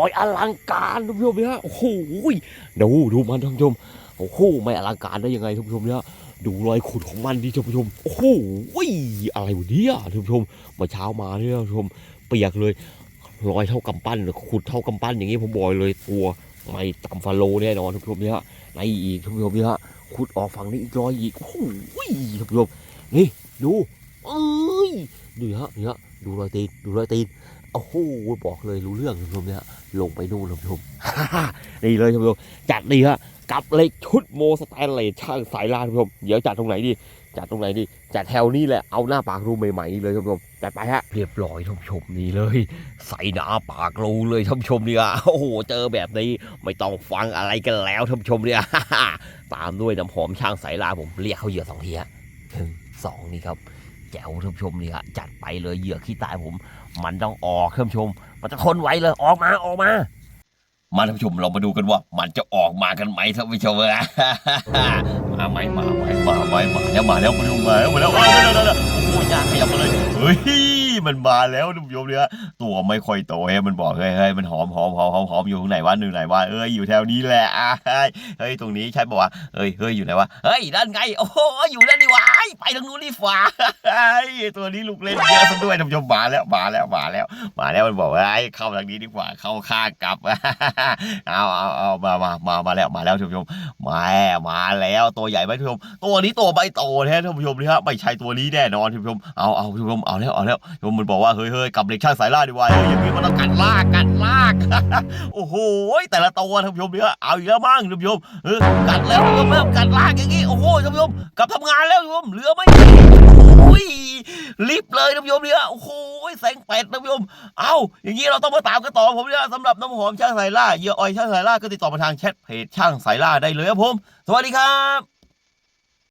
อยอลังการท่านผู้ชมเนี่ยโอ้โหดูดูมันท่านผู้ชมโอ้โหไม่อลังการได้ยังไงท่านผู้ชมเนี่ยดูรอยขุดของมันดิท่านผู้ชมโอ้โหอะไรวะเนี่ยท่านผู้ชมเมื่อเช้ามาเนี่ยท่านผู้ชมเปียกเลยรอยเท่ากำปั้นขุดเท่ากำปั้นอย่างนี้ผมบอกเลยตัวไม่ต่ำฟาโลแน่นอนท่านผู้ชมเนี่ยในอีกท่านผู้ชมเนี่ยขุดออกฝั่งนี้อีกรอยอีกโอ้โหท่านผู้ชมนี่ดูเอ้ยดูฮะนี่ฮะดูรอยตีนดูรอยตีน โอ้โหบอกเลยรู้เรื่องท่านผู้ชมเนี่ยลงไปนู่นท่านผู้ชมนี่เลยท่านผู้ชมจัดดีฮะกับเล็กชุดโมสแตนเลสช่างสายลานท่านผู้ชมเดี๋ยวจัดตรงไหนดีจัดตรงไหนดีจัดแถวนี้แหละเอาหน้าปากรูใหม่ๆเลยท่านผู้ชมจัดไปฮะเรียบร้อยท่านผู้ชมนี่เลย ใส่หน้าปากรูเลยท่านผู้ชมเนี่ยโอ้โหเจอแบบนี้ไม่ต้องฟังอะไรกันแล้วท่านผู้ชมเนี่ยตามด้วยน้ำหอมช่างสายลาผมเรียกเขาเหยื่อสองทีฮะหนึ่งสองนี่ครับ แจ๋วท่านผู้ชมนี่ฮะจัดไปเลยเหยื่อขี้ตายผม มันต้องออกท่านผู้ชม มันจะทนไวเลยออกมาออกมามาท่านผู้ชมเรามาดูกันว่า มันจะออกมากันไหมท่านผู้ชมมาไหมมาไหมมาไหมมาแล้วมาแล้วมาดูมาแล้วมาแล้วมาแล้วโอ้ยยากขยับมาเลยเฮ้ยมันมาแล้วท่านผู้ชมเนี่ยตัวไม่ค่อยโตเฮ้ยมันบอกเฮ้ยเฮ้ยมันหอมหอมหอมหอมหอมอยู่ตรงไหนวะนึ่งไหนวะเอ้ยอยู่แถวนี้แหละเฮ้ยตรงนี้ใช่ปะวะเฮ้ยเฮ้ยอยู่ไหนวะเฮ้ยด้านไงโอ้โหอยู่ด้านนี้วะ ไปทางนู้นนี่าเฮ้ตัวนี้ลูกเล่นเยอะซะด้วยท่านผู้ชมมาแล้วมาแล้วมาแล้วมาแล้วมันบอกว่าไอ้เข้าทางนี้ดีกว่าเข้าข้างกลับเอาเอาเอามามามามาแล้วมาแล้วท่านผู้ชมมามาแล้วตัวใหญ่ไหมท่านผู้ชมตัวนี้ตัวไม่โตแท้ท่านผู้ชมนี่ฮะไม่ใช่ตัวนี้แน่นอนท่านผู้ชมเอาเอาท่านผู้ชมเอาแล้วเอาแล้วท่านผู้ชมมันบอกว่าเฮ้ยเฮ้ยกับเหล็กช่างสายล่าดีกว่าเฮ้ยอย่างนี้มันต้องกัดลากกัดลากโอ้โหแต่ละตัวท่านผู้ชมเนี่ยเอาอีกแล้วมั้งท่านผู้ชมกัดแล้วท่านผู้ชมเริ่มกัดลากอย่างนี้โอ้โหท่านผู้ชมกลับทำงานแล้วท่านผู้ชมเรือไม่โอ้ยรีบเลยน้ำยมเนี่ยโอ้โหแสงเป็ดน้ำยม เอาอย่างนี้เราต้องมาตามกันต่อผมนะสำหรับน้ำหอมช่างสายล่าเยื่อออยช่างสายล่าก็ติดต่อมาทางแชทเพจช่างสายล่าได้เลยครับผม สวัสดีครับ